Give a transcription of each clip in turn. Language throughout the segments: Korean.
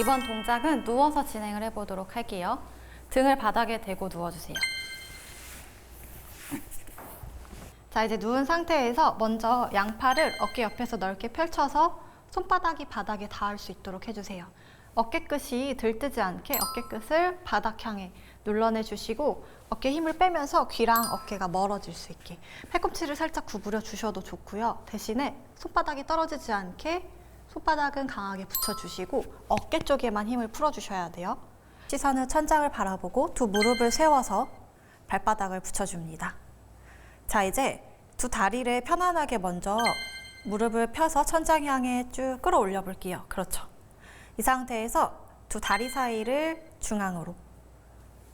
이번 동작은 누워서 진행을 해보도록 할게요. 등을 바닥에 대고 누워주세요. 자, 이제 누운 상태에서 먼저 양팔을 어깨 옆에서 넓게 펼쳐서 손바닥이 바닥에 닿을 수 있도록 해주세요. 어깨 끝이 들뜨지 않게 어깨 끝을 바닥 향해 눌러내 주시고 어깨 힘을 빼면서 귀랑 어깨가 멀어질 수 있게 팔꿈치를 살짝 구부려 주셔도 좋고요. 대신에 손바닥이 떨어지지 않게 손바닥은 강하게 붙여주시고 어깨 쪽에만 힘을 풀어주셔야 돼요. 시선은 천장을 바라보고 두 무릎을 세워서 발바닥을 붙여줍니다. 자, 이제 두 다리를 편안하게 먼저 무릎을 펴서 천장 향해 쭉 끌어올려 볼게요. 그렇죠. 이 상태에서 두 다리 사이를 중앙으로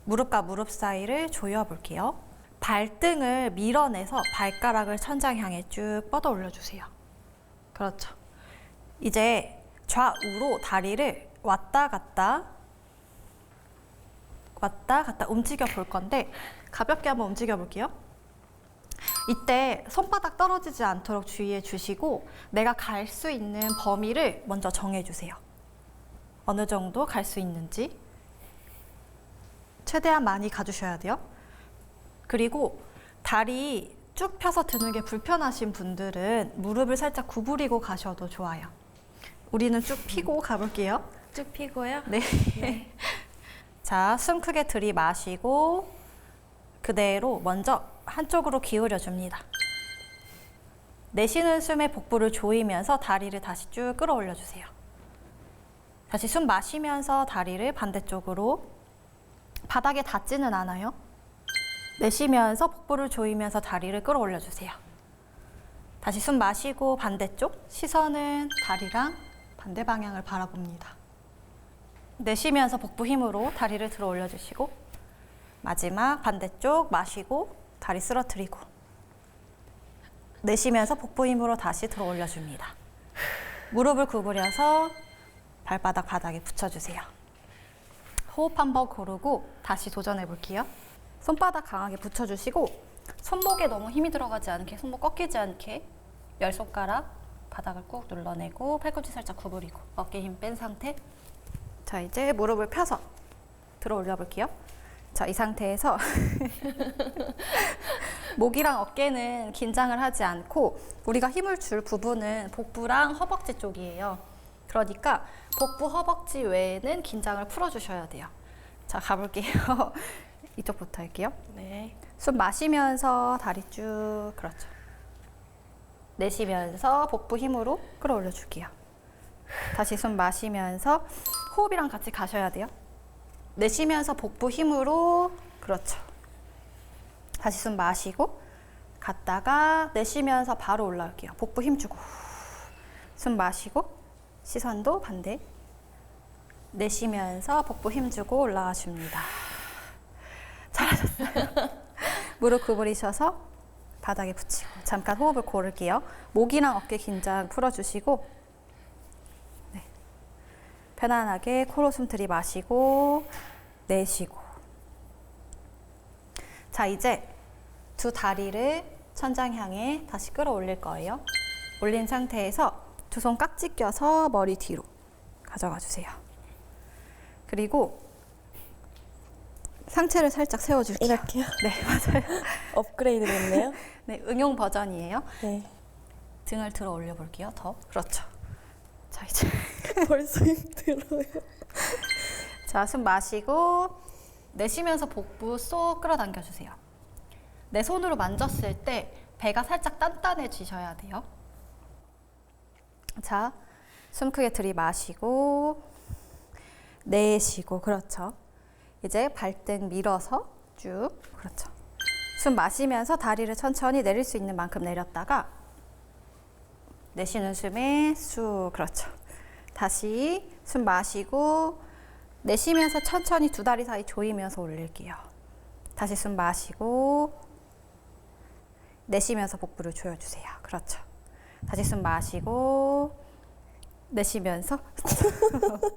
무릎과 무릎 사이를 조여 볼게요. 발등을 밀어내서 발가락을 천장 향해 쭉 뻗어 올려 주세요. 그렇죠. 이제 좌우로 다리를 왔다 갔다 왔다 갔다 움직여 볼 건데 가볍게 한번 움직여 볼게요. 이때 손바닥 떨어지지 않도록 주의해 주시고 내가 갈 수 있는 범위를 먼저 정해 주세요. 어느 정도 갈 수 있는지 최대한 많이 가주셔야 돼요. 그리고 다리 쭉 펴서 드는 게 불편하신 분들은 무릎을 살짝 구부리고 가셔도 좋아요. 우리는 쭉 피고 가볼게요. 쭉 피고요. 네. 자, 숨 크게 들이마시고 그대로 먼저 한쪽으로 기울여 줍니다. 내쉬는 숨에 복부를 조이면서 다리를 다시 쭉 끌어올려 주세요. 다시 숨 마시면서 다리를 반대쪽으로 바닥에 닿지는 않아요. 내쉬면서 복부를 조이면서 다리를 끌어올려 주세요. 다시 숨 마시고 반대쪽 시선은 다리랑 반대 방향을 바라봅니다. 내쉬면서 복부 힘으로 다리를 들어 올려주시고 마지막 반대쪽 마시고 다리 쓰러뜨리고 내쉬면서 복부 힘으로 다시 들어 올려줍니다. 무릎을 구부려서 발바닥 바닥에 붙여주세요. 호흡 한번 고르고 다시 도전해 볼게요. 손바닥 강하게 붙여주시고 손목에 너무 힘이 들어가지 않게 손목 꺾이지 않게 열 손가락 바닥을 꾹 눌러내고 팔꿈치 살짝 구부리고 어깨 힘 뺀 상태. 자 이제 무릎을 펴서 들어 올려 볼게요. 자 이 상태에서 목이랑 어깨는 긴장을 하지 않고 우리가 힘을 줄 부분은 복부랑 허벅지 쪽이에요. 그러니까 복부 허벅지 외에는 긴장을 풀어주셔야 돼요. 자 가볼게요. 이쪽부터 할게요. 네. 숨 마시면서 다리 쭉 그렇죠. 내쉬면서 복부 힘으로 끌어올려 줄게요. 다시 숨 마시면서 호흡이랑 같이 가셔야 돼요. 내쉬면서 복부 힘으로 그렇죠. 다시 숨 마시고 갔다가 내쉬면서 바로 올라올게요. 복부 힘 주고 숨 마시고 시선도 반대 내쉬면서 복부 힘 주고 올라와 줍니다. 잘하셨어요. 무릎 구부리셔서 바닥에 붙이고 잠깐 호흡을 고를게요. 목이랑 어깨 긴장 풀어주시고 네. 편안하게 코로 숨 들이마시고 내쉬고 자 이제 두 다리를 천장 향해 다시 끌어올릴 거예요. 올린 상태에서 두 손 깍지 껴서 머리 뒤로 가져가 주세요. 그리고 상체를 살짝 세워줄게요. 이렇게요? 네, 맞아요. 업그레이드 됐네요. 네, 응용 버전이에요. 네. 등을 들어 올려 볼게요. 더. 그렇죠. 자, 이제. 벌써 힘들어요. 자, 숨 마시고 내쉬면서 복부 쏙 끌어당겨 주세요. 내 손으로 만졌을 때 배가 살짝 단단해지셔야 돼요. 자, 숨 크게 들이마시고 내쉬고 그렇죠. 이제 발등 밀어서 쭉 그렇죠. 숨 마시면서 다리를 천천히 내릴 수 있는 만큼 내렸다가 내쉬는 숨에 쑥 그렇죠. 다시 숨 마시고 내쉬면서 천천히 두 다리 사이 조이면서 올릴게요. 다시 숨 마시고 내쉬면서 복부를 조여주세요. 그렇죠. 다시 숨 마시고 내쉬면서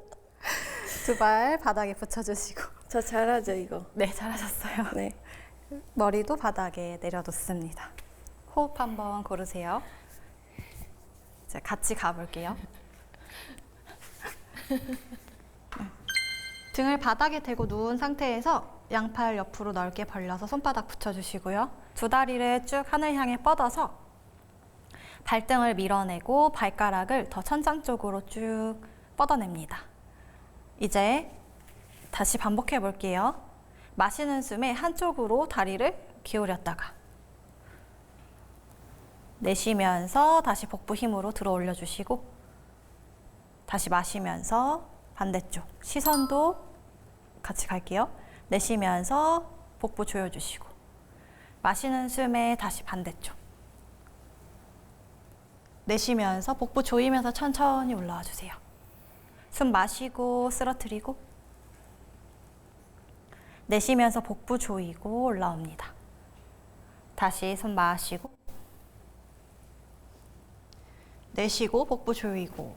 두 발 바닥에 붙여주시고 저 잘하죠 이거. 네 잘하셨어요. 네. 머리도 바닥에 내려놓습니다. 호흡 한번 고르세요. 자, 같이 가볼게요. 등을 바닥에 대고 누운 상태에서 양팔 옆으로 넓게 벌려서 손바닥 붙여주시고요. 두 다리를 쭉 하늘 향해 뻗어서 발등을 밀어내고 발가락을 더 천장 쪽으로 쭉 뻗어냅니다. 이제 다시 반복해 볼게요. 마시는 숨에 한쪽으로 다리를 기울였다가 내쉬면서 다시 복부 힘으로 들어 올려 주시고 다시 마시면서 반대쪽 시선도 같이 갈게요. 내쉬면서 복부 조여 주시고 마시는 숨에 다시 반대쪽 내쉬면서 복부 조이면서 천천히 올라와 주세요. 숨 마시고 쓰러뜨리고 내쉬면서 복부 조이고 올라옵니다. 다시 숨 마시고 내쉬고 복부 조이고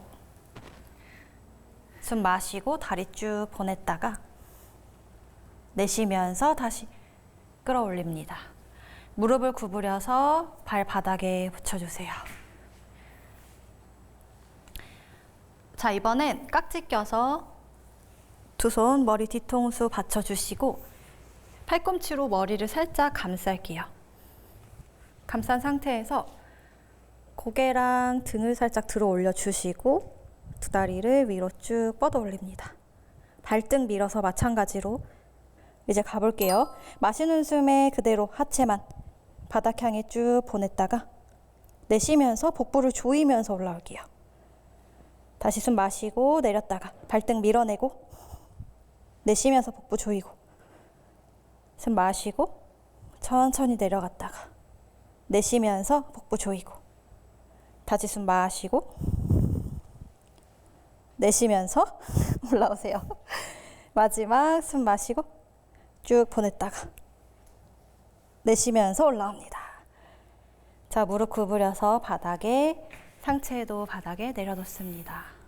숨 마시고 다리 쭉 보냈다가 내쉬면서 다시 끌어올립니다. 무릎을 구부려서 발 바닥에 붙여주세요. 자, 이번엔 깍지 껴서 두 손 머리 뒤통수 받쳐주시고 팔꿈치로 머리를 살짝 감쌀게요. 감싼 상태에서 고개랑 등을 살짝 들어 올려 주시고 두 다리를 위로 쭉 뻗어 올립니다. 발등 밀어서 마찬가지로 이제 가볼게요. 마시는 숨에 그대로 하체만 바닥 향해 쭉 보냈다가 내쉬면서 복부를 조이면서 올라올게요. 다시 숨 마시고 내렸다가 발등 밀어내고 내쉬면서 복부 조이고 숨 마시고 천천히 내려갔다가 내쉬면서 복부 조이고 다시 숨 마시고 내쉬면서 올라오세요. 마지막 숨 마시고 쭉 보냈다가 내쉬면서 올라옵니다. 자, 무릎 구부려서 바닥에 상체도 바닥에 내려놓습니다.